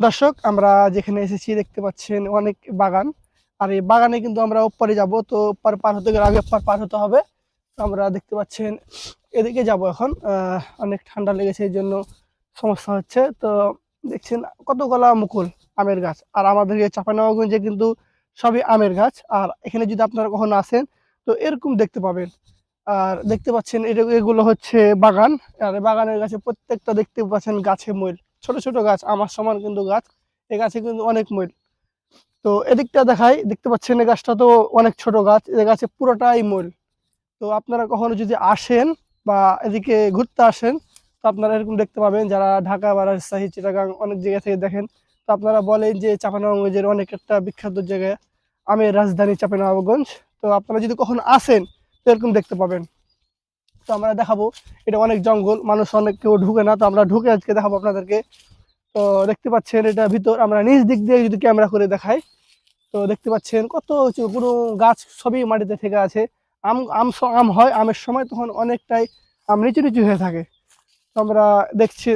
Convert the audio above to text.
দর্শক, আমরা যেখানে এসেছি দেখতে পাচ্ছেন অনেক বাগান। আর এই বাগানে কিন্তু আমরা ওপারে যাব, তো ওপার পার হতে গেলে আগে পার হতে হবে। আমরা দেখতে পাচ্ছেন, এদিকে যাব এখন। অনেক ঠান্ডা লেগেছে, এই জন্য সমস্যা হচ্ছে। তো দেখছেন কতগুলা মুকুল, আমের গাছ। আর আমাদের এই চাপানগঞ্জে কিন্তু সবই আমের গাছ। আর এখানে যদি আপনারা কখনো আসেন, তো এরকম দেখতে পাবেন। আর দেখতে পাচ্ছেন এটা- এগুলো হচ্ছে বাগান। আর বাগানের গাছে প্রত্যেকটা দেখতে পাচ্ছেন গাছে ময়ূর। ছোট ছোট গাছ, আমার সমান কিন্তু গাছ এই গাছে কিন্তু অনেক ময়ূর। তো এদিকটা দেখাই, দেখতে পাচ্ছেন এই গাছটা তো অনেক ছোট গাছ এই গাছে পুরোটাই ময়ূর। তো আপনারা কখনো যদি আসেন বা এদিকে ঘুরতে আসেন, তো আপনারা এরকম দেখতে পাবেন যারা ঢাকা বা রাজশাহী চিটাগাং অনেক জায়গা থেকে দেখেন। তো আপনারা বলেন যে চাপানগঞ্জের অনেক একটা বিখ্যাত জায়গা, আমের রাজধানী চাপানগঞ্জ তো আপনারা যদি কখনো আসেন, তো এরকম দেখতে পাবেন। তো আমরা দেখাবো। এটা অনেক জঙ্গল, মানুষ অনেক কেউ ঢুকে না, তো আমরা ঢুকে আজকে দেখাবো আপনাদেরকে। তো দেখতে পাচ্ছেন এটা ভিতর, আমরা নিজ দিক দিয়ে যদি ক্যামেরা করে দেখাই, তো দেখতে পাচ্ছেন কত কোনো গাছ সবই মাটিতে থেকে আছে। আম আম আম হয়, আমের সময় তখন অনেকটাই আম নিচু নিচু হয়ে থাকে। তো আমরা দেখছি।